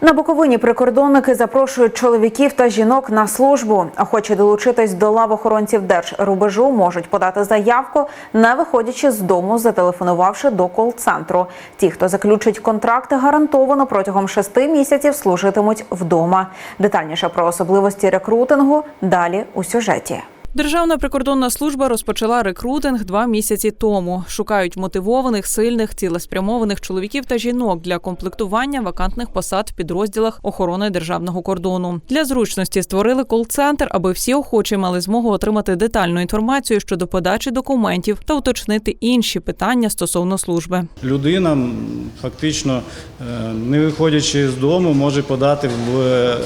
На Буковині прикордонники запрошують чоловіків та жінок на службу. Охочі долучитись до лав охоронців держрубежу можуть подати заявку, не виходячи з дому, зателефонувавши до кол-центру. Ті, хто заключить контракти, гарантовано протягом шести місяців служитимуть вдома. Детальніше про особливості рекрутингу далі у сюжеті. Державна прикордонна служба розпочала рекрутинг два місяці тому. Шукають мотивованих, сильних, цілеспрямованих чоловіків та жінок для комплектування вакантних посад в підрозділах охорони державного кордону. Для зручності створили кол-центр, аби всі охочі мали змогу отримати детальну інформацію щодо подачі документів та уточнити інші питання стосовно служби. Людина фактично, е, не виходячи з дому, може подати в е,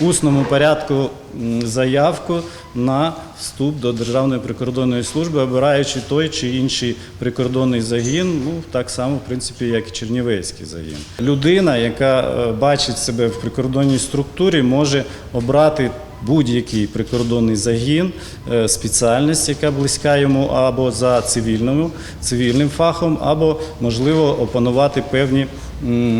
усному порядку заявку на вступ до Державної прикордонної служби, обираючи той чи інший прикордонний загін, ну так само, в принципі, як і Чернівецький загін. Людина, яка е, бачить себе в прикордонній структурі, може обрати будь-який прикордонний загін, е, спеціальність, яка близька йому, або за цивільному, цивільним фахом, або можливо опанувати певні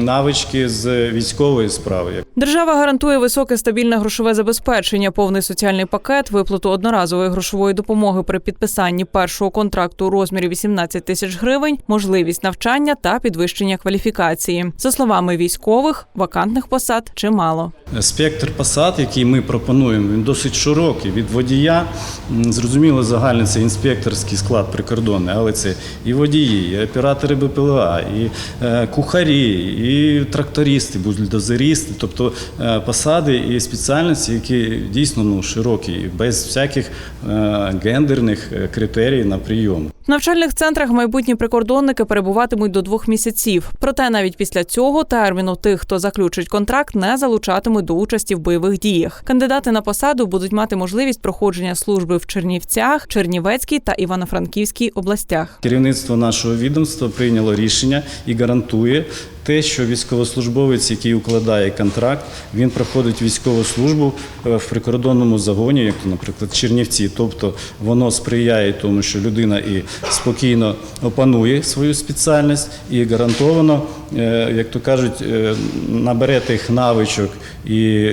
навички з військової справи. Держава гарантує високе стабільне грошове забезпечення, повний соціальний пакет, виплату одноразової грошової допомоги при підписанні першого контракту у розмірі 18 тисяч гривень, можливість навчання та підвищення кваліфікації. За словами військових, вакантних посад чимало. Спектр посад, який ми пропонуємо, він досить широкий. Від водія, зрозуміло, загальний це інспекторський склад прикордонний, але це і водії, і оператори БПЛА, і е, кухарі, і трактористи, бульдозеристи, тобто е, посади і спеціальності, які дійсно ну, широкі, без всяких е, гендерних е, критерій на прийом. В навчальних центрах майбутні прикордонники перебуватимуть до двох місяців. Проте навіть після цього терміну тих, хто заключить контракт, не залучатимуть до участі в бойових діях. Кандидати на посаду будуть мати можливість проходження служби в Чернівцях, Чернівецькій та Івано-Франківській областях. Керівництво нашого відомства прийняло рішення і гарантує те, що військовослужбовець, який укладає контракт, він проходить військову службу е, в прикордонному загоні, як, наприклад, Чернівці. Тобто воно сприяє тому, що людина і спокійно опанує свою спеціальність і гарантовано, е, як то кажуть, е, набере тих навичок і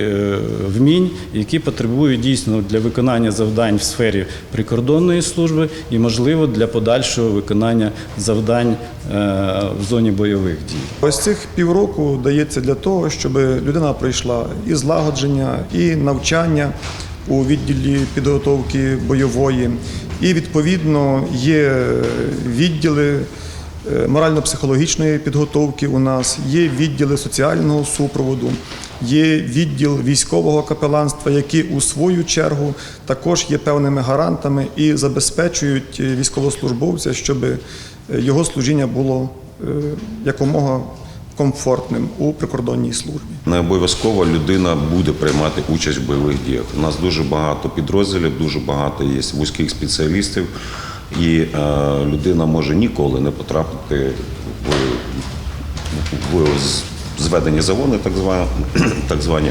вмінь, які потребують дійсно для виконання завдань в сфері прикордонної служби і, можливо, для подальшого виконання завдань в зоні бойових дій. Ось цих півроку дається для того, щоб людина пройшла і злагодження, і навчання у відділі підготовки бойової, і відповідно є відділи е, морально-психологічної підготовки у нас, є відділи соціального супроводу, є відділ військового капеланства, які у свою чергу також є певними гарантами і забезпечують військовослужбовця, щоб е, його служіння було е, якомога комфортним у прикордонній службі. Не обов'язково людина буде приймати участь в бойових діях. У нас дуже багато підрозділів, дуже багато є вузьких спеціалістів, і е, людина може ніколи не потрапити в, в з- зведені загони, так звані, так звані,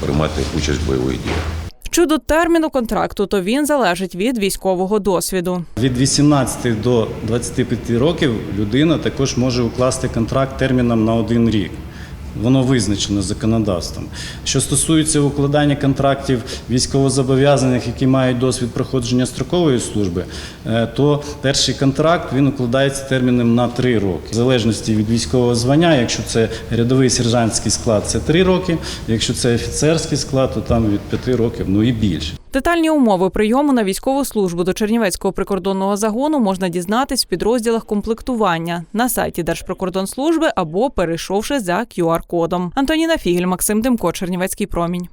приймати участь в бойових діях. Щодо терміну контракту, то він залежить від військового досвіду. Від 18 до 25 років людина також може укласти контракт терміном на один рік. Воно визначено законодавством. Що стосується укладання контрактів військовозобов'язаних, які мають досвід проходження строкової служби, е, то перший контракт він укладається терміном на 3 роки. В залежності від військового звання, якщо це рядовий сержантський склад, це 3 роки, якщо це офіцерський склад, то там від 5 років, ну і більше. Детальні умови прийому на військову службу до Чернівецького прикордонного загону можна дізнатись в підрозділах комплектування на сайті Держприкордонслужби або перейшовши за QR-кодом. Антоніна Фігель, Максим Демко, Чернівецький промінь.